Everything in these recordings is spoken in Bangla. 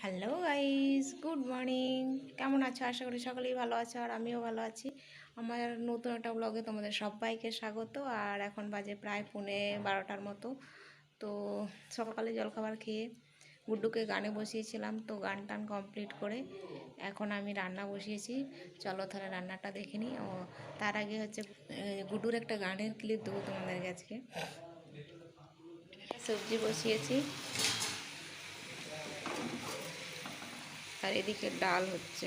হ্যালো গাইস গুড মর্নিং কেমন আছো? আশা করি সকলেই ভালো আছো আর আমিও ভালো আছি। আমার নতুন একটা ব্লগে তোমাদের সবাইকে স্বাগত। আর এখন বাজে প্রায় পৌনে বারোটার মতো। তো সকালে জলখাবার খেয়ে গুড্ডুকে গানে বসিয়েছিলাম। তো গান টান কমপ্লিট করে এখন আমি রান্না বসিয়েছি। চলো তাহলে রান্নাটা দেখে নিই। ও, তার আগে হচ্ছে গুড্ডুর একটা গানের ক্লিপ দেবো তোমাদের কাছে সবজি বসিয়েছি। আর এদিকে ডাল হচ্ছে।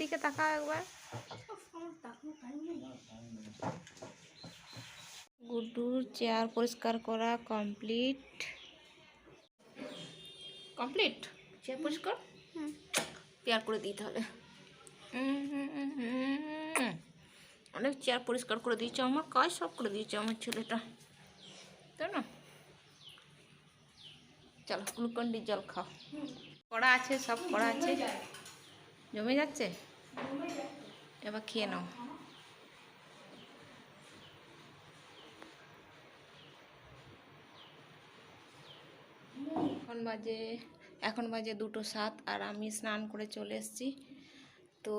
এদিকে তাকাও একবার। গুড্ডুর চেয়ার পরিষ্কার করা কমপ্লিট। কমপ্লিট? চেয়ার পরিষ্কার? পেয়ার করে দিতে হবে। অনেক চেয়ার পরিষ্কার করে দিয়েছে। আমার কাজ সব করে দিয়েছে আমার ছেলেটা। তাই না? চলো গ্লুকন্ডির জল খাও। কড়া আছে সব কড়া আছে। জমে যাচ্ছে? এবার খেয়ে নাও। এখন বাজে এখন বাজে দুটো সাত আর আমি স্নান করে চলে এসেছি। তো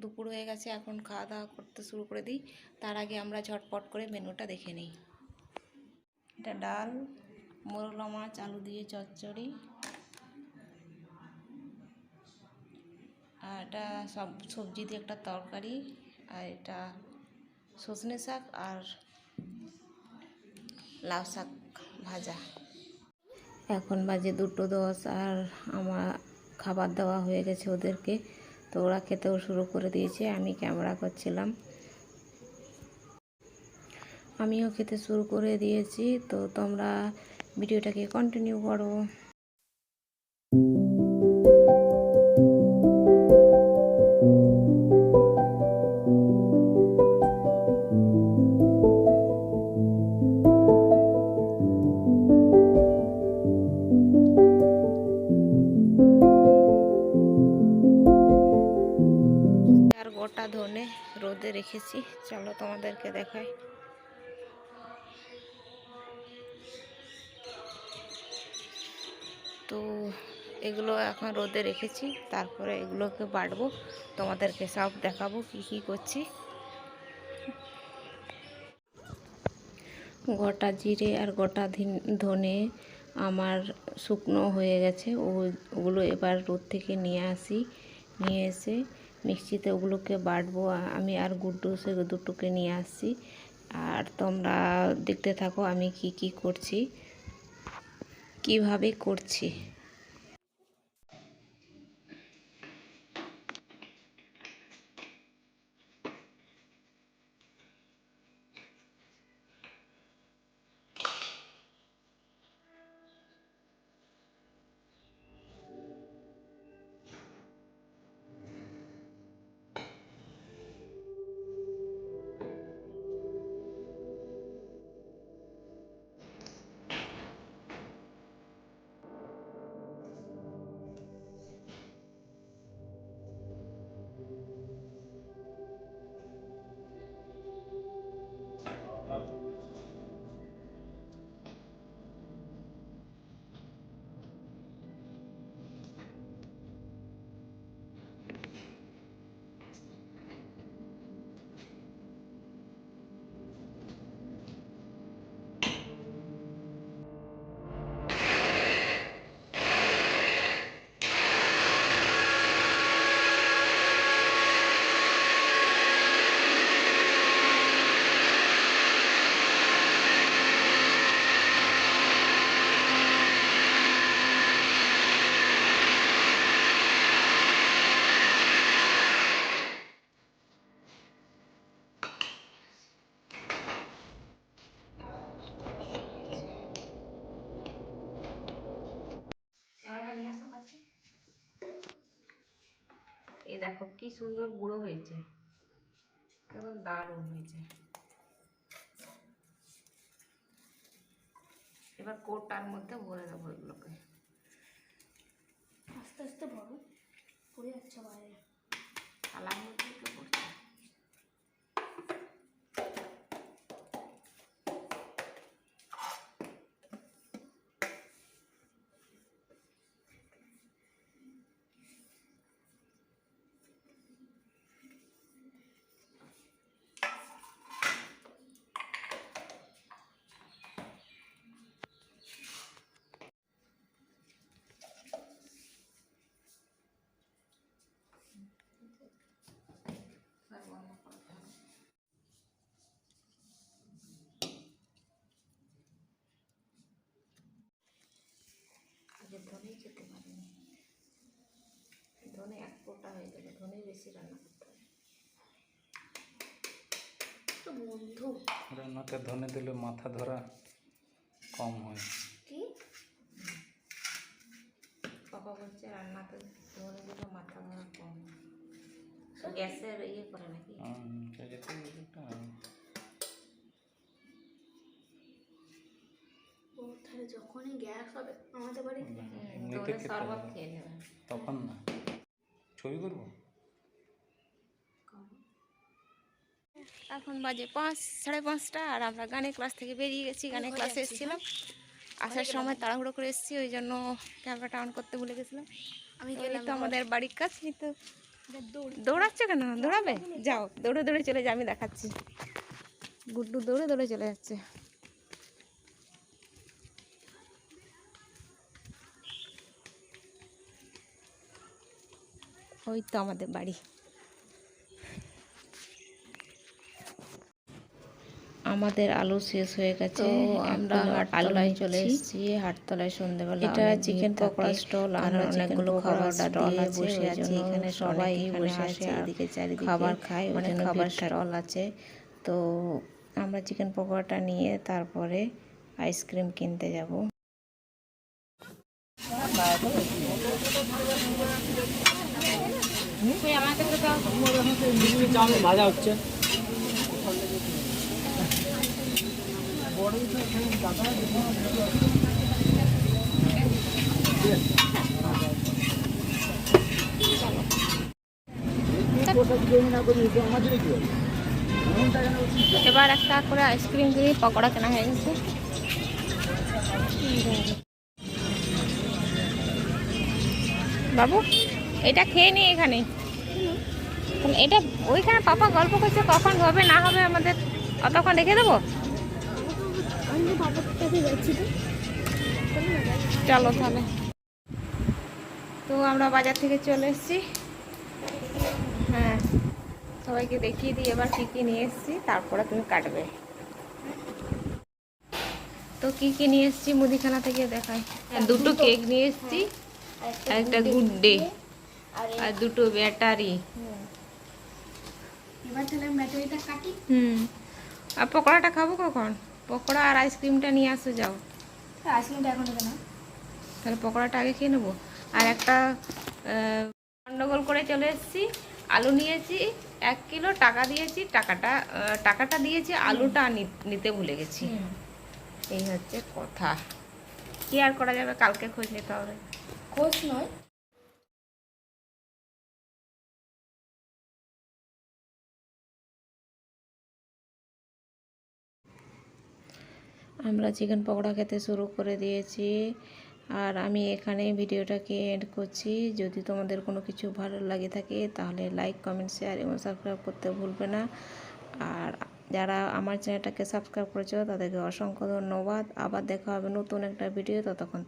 দুপুর হয়ে গেছে, এখন খাওয়া দাওয়া করতে শুরু করে দিই। তার আগে আমরা ঝটপট করে মেনুটা দেখে নিই। এটা ডাল মোরলা মাছ আলু দিয়ে চচ্চড়ি। আর এটা সব সবজি দিয়ে একটা তরকারি, আর এটা সজনে শাক আর লাউ শাক ভাজা। এখন বাজে দুটো দশ আর আমার খাবার দেওয়া হয়ে গেছে ওদেরকে। তো ওরা খেতেও শুরু করে দিয়েছে, আমি ক্যামেরা করছিলাম। আমিও খেতে শুরু করে দিয়েছি, তো তোমরা ভিডিওটাকে কন্টিনিউ করো। গোটা ধনে রোদে রেখেছি। চলো তোমাদেরকে দেখাই। তো এগুলো এখন রোদে রেখেছি, তারপরে এগুলোকে বাটবো তোমাদেরকে সব দেখাবো কি কি করছি। গোটা জিরে আর গোটা ধিন- আমার শুকনো হয়ে গেছে। ওগুলো এবার রোদ থেকে নিয়ে আসি, নিয়ে এসে মিক্সিতে ওগুলোকে বাটবো আমি আর গুড্ডু সে দুটোকে নিয়ে আসছি। আর তোমরা দেখতে থাকো আমি কি কি করছি, কীভাবে করছি। দেখো কি সুন্দর গুঁড়ো হয়েছে। কেমন দারুণ হয়েছে। এবার কোটার মধ্যে ভরে দেবো এগুলোকে। আস্তে আস্তে ভরো, পড়ে যাচ্ছে বাইরে। বেশি রান্না করতে হবে তো বন্ধু। রান্নাতে ধনে দিলে মাথা ধরা কম হয়। কি? পাপা বলছে রান্নাতে ধনে দিলে মাথা ধরা কম হয়। গ্যাসের ইয়ে করে নাকি? ও তাহলে যখনই গ্যাস হবে আমাদের বাড়ি শরবত খেয়ে নেবে। তখন না। ছবি করব? এখন বাজে পাঁচ সাড়ে পাঁচটা আর আমরা গানের ক্লাস থেকে বেরিয়ে গেছি গানের ক্লাসে এসেছিলাম। আসার সময় তাড়াহুড়ো করে এসেছি ওই জন্য ক্যামেরাটা অন করতে ভুলে গেছিলাম। আমি তো তো আমাদের বাড়ির কাছেই তো। দৌড়। দৌড়াচ্ছ কেন? দৌড়াবে? যাও দৌড়ে দৌড়ে চলে যা আমি দেখাচ্ছি। গুড্ডু দৌড়ে দৌড়ে চলে যাচ্ছে। ওই তো আমাদের বাড়ি। আমাদের আলু শেষ হয়ে গেছে। আমরা হাটতলায় চলে এসেছি। হাটতলায় সন্ধ্যেবেলা এটা চিকেন পকোড়া স্টল আমরা অনেকগুলো খাবার স্টল আছে বসে আছে এখানে সবাই বসে আছে এদিকে চারিদিকে খাবার খায় মানে খাবার স্টল আছে। তো আমরা চিকেন পকোড়াটা নিয়ে তারপরে আইসক্রিম কিনতে যাব। ভাজা হচ্ছে এবার একটা করে আইসক্রিম দিয়ে পকোড়া কেনা হয়ে গেছে। বাবু, এটা খেয়ে নি এখানে। এটা ওইখানে পাপা গল্প করছে, কখন হবে, না হবে আমাদের কতক্ষণ রেখে দেবো? চলো তাহলে। তো আমরা বাজার থেকে চলে এসেছি। হ্যাঁ সবাইকে দেখিয়ে দিই এবার কী কী নিয়ে এসেছি তারপরে তুমি কাটবে। তো কি কি নিয়ে এসেছি মুদিখানা থেকে দেখাই। দুটো কেক নিয়ে এসেছি আর একটা গুড ডে আর আর দুটো ব্যাটারি। এবার তাহলে ব্যাটারিটা কাটি। হুম। আর পকোড়াটা খাব কখন? পকোড়া আর আইসক্রিমটা নিয়ে আসো যাও। আইসক্রিমটা এখন না। তাহলে পকোড়াটা আগে খেয়ে নেব। আর একটা গন্ডগোল করে চলে এসেছি। আলু নিয়েছি এক কিলো টাকা দিয়েছি। টাকাটা টাকাটা দিয়েছি আলুটা নিতে ভুলে গেছি। এই হচ্ছে কথা। কি আর করা যাবে? কালকে খোঁজ নিতে হবে। খোঁজ নয় আমরা চিকেন পকোড়া খেতে শুরু করে দিয়েছি। আর আমি এখানে ভিডিওটাকে এন্ড করছি। যদি তোমাদের কোনো কিছু ভালো লাগে থাকে, তাহলে লাইক কমেন্ট শেয়ার এবং সাবস্ক্রাইব করতে ভুলবে না। আর যারা আমার চ্যানেলটাকে সাবস্ক্রাইব করেছ, তাদেরকে অসংখ্য ধন্যবাদ। আবার দেখা হবে নতুন একটা ভিডিও ততক্ষণ